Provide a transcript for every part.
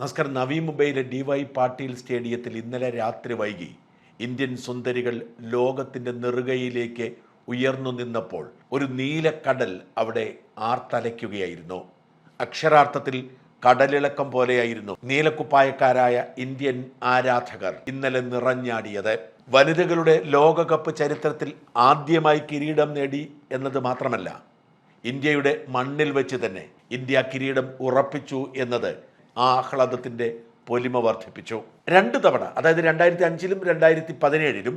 നമസ്കാരം നവീ മുംബൈയിലെ D Y Patil സ്റ്റേഡിയത്തിൽ ഇന്നലെ രാത്രി വൈകി. ഇന്ത്യൻ സുന്ദരികൾ ലോകത്തിന്റെ നെറുകയിലേക്ക് ഉയർന്നു നിന്നപ്പോൾ ഒരു നീലക്കടൽ അവിടെ ആർത്തലയ്ക്കുകയായിരുന്നു. അക്ഷരാർത്ഥത്തിൽ കടലിളക്കം പോലെയായിരുന്നു നീലക്കുപ്പായക്കാരായ ഇന്ത്യൻ ആരാധകർ ഇന്നലെ നിറഞ്ഞാടിയത്. വനിതകളുടെ ലോകകപ്പ് ചരിത്രത്തിൽ ആദ്യമായി കിരീടം നേടി എന്നത് മാത്രമല്ല ഇന്ത്യയുടെ മണ്ണിൽ വെച്ച് തന്നെ ഇന്ത്യ കിരീടം ഉറപ്പിച്ചു എന്നത് ആ ആഹ്ലാദത്തിന്റെ പൊലിമ വർദ്ധിപ്പിച്ചു. രണ്ട് തവണ അതായത് രണ്ടായിരത്തി അഞ്ചിലും രണ്ടായിരത്തി പതിനേഴിലും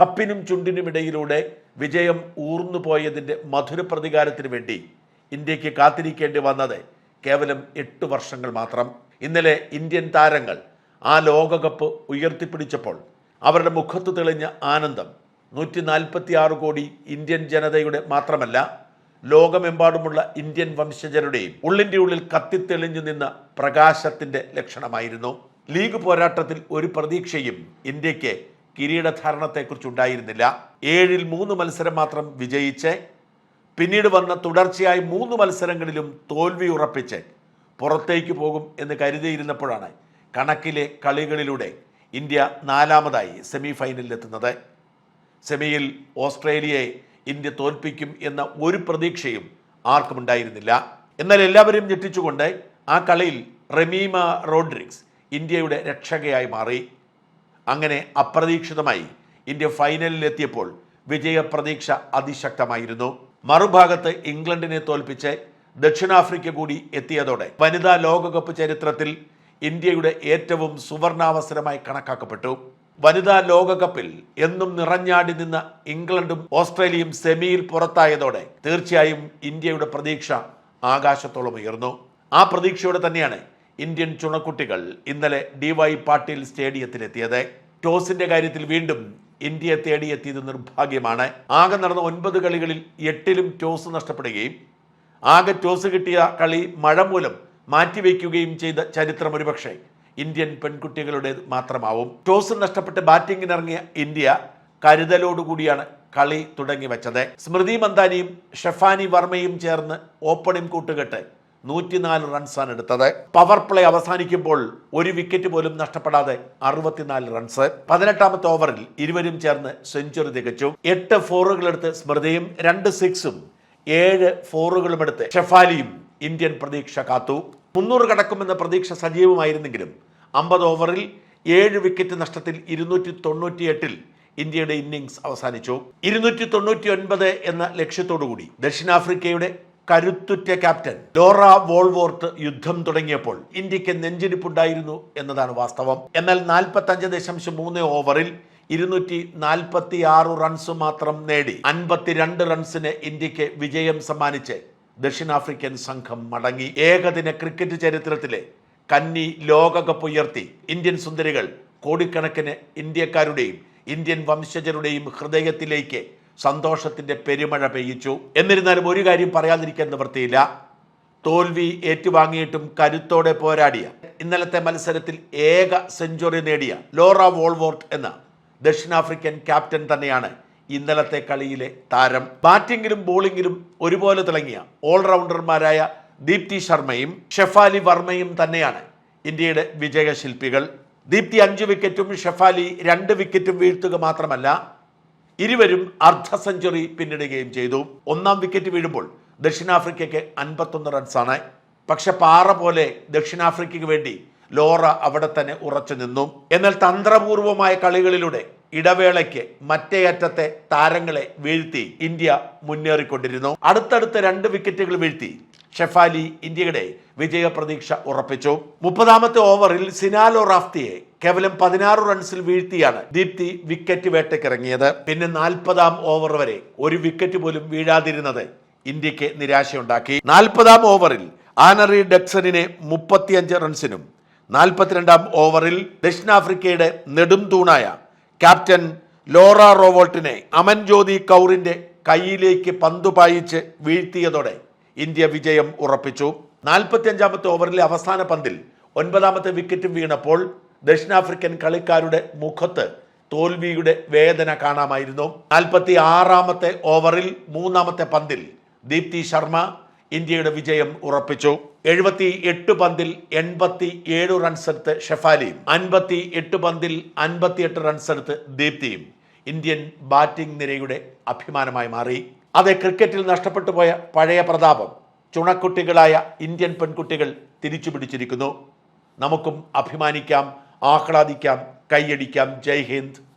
കപ്പിനും ചുണ്ടിനുമിടയിലൂടെ വിജയം ഊർന്നു പോയതിന്റെ മധുര പ്രതികാരത്തിന് വേണ്ടി ഇന്ത്യയ്ക്ക് കാത്തിരിക്കേണ്ടി വന്നത് കേവലം എട്ട് വർഷങ്ങൾ മാത്രം. ഇന്നലെ ഇന്ത്യൻ താരങ്ങൾ ആ ലോകകപ്പ് ഉയർത്തിപ്പിടിച്ചപ്പോൾ അവരുടെ മുഖത്ത് തെളിഞ്ഞ ആനന്ദം നൂറ്റി നാൽപ്പത്തി ആറ് കോടി ഇന്ത്യൻ ജനതയുടെ മാത്രമല്ല ലോകമെമ്പാടുമുള്ള ഇന്ത്യൻ വംശജരുടെയും ഉള്ളിന്റെ ഉള്ളിൽ കത്തിത്തെളിഞ്ഞു നിന്ന പ്രകാശത്തിന്റെ ലക്ഷണമായിരുന്നു. ലീഗ് പോരാട്ടത്തിൽ ഒരു പ്രതീക്ഷയും ഇന്ത്യയ്ക്ക് കിരീടധാരണത്തെക്കുറിച്ചുണ്ടായിരുന്നില്ല. ഏഴിൽ മൂന്ന് മത്സരം മാത്രം വിജയിച്ച് പിന്നീട് വന്ന തുടർച്ചയായി മൂന്ന് മത്സരങ്ങളിലും തോൽവി ഉറപ്പിച്ച് പുറത്തേക്ക് പോകും എന്ന് കരുതിയിരുന്നപ്പോഴാണ് കണക്കിലെ കളികളിലൂടെ ഇന്ത്യ നാലാമതായി സെമി ഫൈനലിലെത്തുന്നത്. സെമിയിൽ ഓസ്ട്രേലിയയെ ഇന്ത്യ തോൽപ്പിക്കും എന്ന ഒരു പ്രതീക്ഷയും ആർക്കും ഉണ്ടായിരുന്നില്ല എന്നാൽ എല്ലാവരും ഞെട്ടിച്ചുകൊണ്ട് ആ കളിയിൽ റെമീമ റോഡ്രിക്സ് ഇന്ത്യയുടെ രക്ഷകയായി മാറി. അങ്ങനെ അപ്രതീക്ഷിതമായി ഇന്ത്യ ഫൈനലിലെത്തിയപ്പോൾ വിജയപ്രതീക്ഷ അതിശക്തമായിരുന്നു. മറുഭാഗത്ത് ഇംഗ്ലണ്ടിനെ തോൽപ്പിച്ച് ദക്ഷിണാഫ്രിക്ക കൂടി എത്തിയതോടെ വനിതാ ലോകകപ്പ് ചരിത്രത്തിൽ ഇന്ത്യയുടെ ഏറ്റവും സുവർണാവസരമായി കണക്കാക്കപ്പെട്ടു. വനിതാ ലോകകപ്പിൽ എന്നും നിറഞ്ഞാടി നിന്ന ഇംഗ്ലണ്ടും ഓസ്ട്രേലിയയും സെമിയിൽ പുറത്തായതോടെ തീർച്ചയായും ഇന്ത്യയുടെ പ്രതീക്ഷ ആകാശത്തോളം ഉയർന്നു. ആ പ്രതീക്ഷയോടെ തന്നെയാണ് ഇന്ത്യൻ ചുണക്കുട്ടികൾ ഇന്നലെ ഡി വൈ പാട്ടീൽ സ്റ്റേഡിയത്തിലെത്തിയത്. ടോസിന്റെ കാര്യത്തിൽ വീണ്ടും ഇന്ത്യയെ തേടിയെത്തിയത് നിർഭാഗ്യമാണ്. ആകെ നടന്ന ഒൻപത് കളികളിൽ എട്ടിലും ടോസ് നഷ്ടപ്പെടുകയും ആകെ ടോസ് കിട്ടിയ കളി മഴ മൂലം മാറ്റിവെക്കുകയും ചെയ്ത ചരിത്രം ഒരുപക്ഷെ ഇന്ത്യൻ പെൺകുട്ടികളുടെ മാത്രമാവും. ടോസ് നഷ്ടപ്പെട്ട് ബാറ്റിംഗിനിറങ്ങിയ ഇന്ത്യ കരുതലോടുകൂടിയാണ് കളി തുടങ്ങി വെച്ചത് സ്മൃതി മന്ദാനിയും ഷെഫാനി വർമ്മയും ചേർന്ന് ഓപ്പണിംഗ് കൂട്ടുകെട്ട് നൂറ്റിനാല് റൺസാണ് എടുത്തത്. പവർ പ്ലേ അവസാനിക്കുമ്പോൾ ഒരു വിക്കറ്റ് പോലും നഷ്ടപ്പെടാതെ അറുപത്തിനാല് റൺസ്. പതിനെട്ടാമത്തെ ഓവറിൽ ഇരുവരും ചേർന്ന് സെഞ്ചുറി തികച്ചു. എട്ട് ഫോറുകളെടുത്ത് സ്മൃതിയും രണ്ട് സിക്സും ഏഴ് ഫോറുകളും എടുത്ത് ഷെഫാലിയും ഇന്ത്യൻ പ്രതീക്ഷ കാത്തു. മുന്നൂറ് കടക്കുമെന്ന പ്രതീക്ഷ സജീവമായിരുന്നെങ്കിലും അമ്പത് ഓവറിൽ ഏഴ് വിക്കറ്റ് നഷ്ടത്തിൽ ഇരുന്നൂറ്റി തൊണ്ണൂറ്റിയെട്ടിൽ ഇന്ത്യയുടെ ഇന്നിങ്സ് അവസാനിച്ചു. ഇരുന്നൂറ്റി തൊണ്ണൂറ്റി ഒൻപത് എന്ന ലക്ഷ്യത്തോടുകൂടി ദക്ഷിണാഫ്രിക്കയുടെ കരുത്തുറ്റ ക്യാപ്റ്റൻ ഡോറ വോൾവോർട്ട് യുദ്ധം തുടങ്ങിയപ്പോൾ ഇന്ത്യയ്ക്ക് നെഞ്ചിരിപ്പുണ്ടായിരുന്നു എന്നതാണ് വാസ്തവം. എന്നാൽ നാൽപ്പത്തി അഞ്ച് ദശാംശം മൂന്ന് ഓവറിൽ ഇരുന്നൂറ്റി നാൽപ്പത്തി ആറ് റൺസ് മാത്രം നേടി അൻപത്തിരണ്ട് റൺസിന് ഇന്ത്യയ്ക്ക് വിജയം സമ്മാനിച്ച് ദക്ഷിണാഫ്രിക്കൻ സംഘം മടങ്ങി. ഏകദിന ക്രിക്കറ്റ് ചരിത്രത്തിലെ കന്നി ലോകകപ്പ് ഉയർത്തി. ഇന്ത്യൻ സുന്ദരികൾ കോടിക്കണക്കിന് ഇന്ത്യക്കാരുടെയും ഇന്ത്യൻ വംശജരുടെയും ഹൃദയത്തിലേക്ക് സന്തോഷത്തിന്റെ പെരുമഴ പെയ്യിച്ചു. എന്നിരുന്നാലും ഒരു കാര്യം പറയാതിരിക്കാൻ നിവൃത്തിയില്ല. തോൽവി ഏറ്റുവാങ്ങിയിട്ടും കരുത്തോടെ പോരാടിയ ഇന്നലത്തെ മത്സരത്തിൽ ഏക സെഞ്ചുറി നേടിയ ലോറ വോൾവോർട്ട് എന്ന ദക്ഷിണാഫ്രിക്കൻ ക്യാപ്റ്റൻ തന്നെയാണ് ഇന്നലത്തെ കളിയിലെ താരം. ബാറ്റിംഗിലും ബോളിംഗിലും ഒരുപോലെ തിളങ്ങിയ ഓൾറൗണ്ടർമാരായ ദീപ്തി ശർമ്മയും ഷെഫാലി വർമ്മയും തന്നെയാണ് ഇന്ത്യയുടെ വിജയശില്പികൾ. ദീപ്തി അഞ്ച് വിക്കറ്റും ഷെഫാലി രണ്ട് വിക്കറ്റും വീഴ്ത്തുക മാത്രമല്ല ഇരുവരും അർദ്ധ സെഞ്ചുറി പിന്നിടുകയും ചെയ്തു. ഒന്നാം വിക്കറ്റ് വീഴുമ്പോൾ ദക്ഷിണാഫ്രിക്കയ്ക്ക് അൻപത്തൊന്ന് റൺസാണ്. പക്ഷെ പാറ പോലെ ദക്ഷിണാഫ്രിക്കയ്ക്ക് വേണ്ടി ലോറ അവിടെ തന്നെ ഉറച്ചു നിന്നു. എന്നാൽ തന്ത്രപൂർവമായ കളികളിലൂടെ ഇടവേളയ്ക്ക് മറ്റേ അറ്റത്തെ താരങ്ങളെ വീഴ്ത്തി ഇന്ത്യ മുന്നേറിക്കൊണ്ടിരുന്നു. അടുത്തടുത്ത് രണ്ട് വിക്കറ്റുകൾ വീഴ്ത്തി ഷെഫാലി ഇന്ത്യയുടെ വിജയപ്രതീക്ഷ ഉറപ്പിച്ചു. മുപ്പതാമത്തെ ഓവറിൽ സിനാലോ റാഫ്തിയെ കേവലം പതിനാറ് റൺസിൽ വീഴ്ത്തിയാണ് ദീപ്തി വിക്കറ്റ് വേട്ടയ്ക്കിറങ്ങിയത്. പിന്നെ നാൽപ്പതാം ഓവർ വരെ ഒരു വിക്കറ്റ് പോലും വീഴാതിരുന്നത് ഇന്ത്യയ്ക്ക് നിരാശയുണ്ടാക്കി. നാൽപ്പതാം ഓവറിൽ ആനറി ഡെക്സണിനെ മുപ്പത്തിയഞ്ച് റൺസിനും നാൽപ്പത്തിരണ്ടാം ഓവറിൽ ദക്ഷിണാഫ്രിക്കയുടെ നെടും തൂണായ ക്യാപ്റ്റൻ ലോറ റോവോൾട്ടിനെ അമൻ ജ്യോതി കൗറിന്റെ കൈയിലേക്ക് പന്തു പായിച്ച് വീഴ്ത്തിയതോടെ ഇന്ത്യ വിജയം ഉറപ്പിച്ചു. നാൽപ്പത്തിയഞ്ചാമത്തെ ഓവറിലെ അവസാന പന്തിൽ ഒൻപതാമത്തെ വിക്കറ്റ് വീണപ്പോൾ ദക്ഷിണാഫ്രിക്കൻ കളിക്കാരുടെ മുഖത്ത് തോൽവിയുടെ വേദന കാണാമായിരുന്നു. നാൽപ്പത്തി ആറാമത്തെ ഓവറിൽ മൂന്നാമത്തെ പന്തിൽ ദീപ്തി ശർമ്മ ഇന്ത്യയുടെ വിജയം ഉറപ്പിച്ചു. എഴുപത്തി എട്ട് പന്തിൽ എൺപത്തി ഏഴ് റൺസ് എടുത്ത് ഷെഫാലിയും അൻപത്തി എട്ട് പന്തിൽ റൺസ് എടുത്ത് ദീപ്തിയും ഇന്ത്യൻ ബാറ്റിംഗ് നിരയുടെ അഭിമാനമായി മാറി. അതെ ക്രിക്കറ്റിൽ നഷ്ടപ്പെട്ടു പോയ പഴയ പ്രതാപം ചുണക്കുട്ടികളായ ഇന്ത്യൻ പെൺകുട്ടികൾ തിരിച്ചു പിടിച്ചിരിക്കുന്നു. നമുക്കും അഭിമാനിക്കാം ആഹ്ലാദിക്കാം കൈയടിക്കാം. ജയ് ഹിന്ദ്.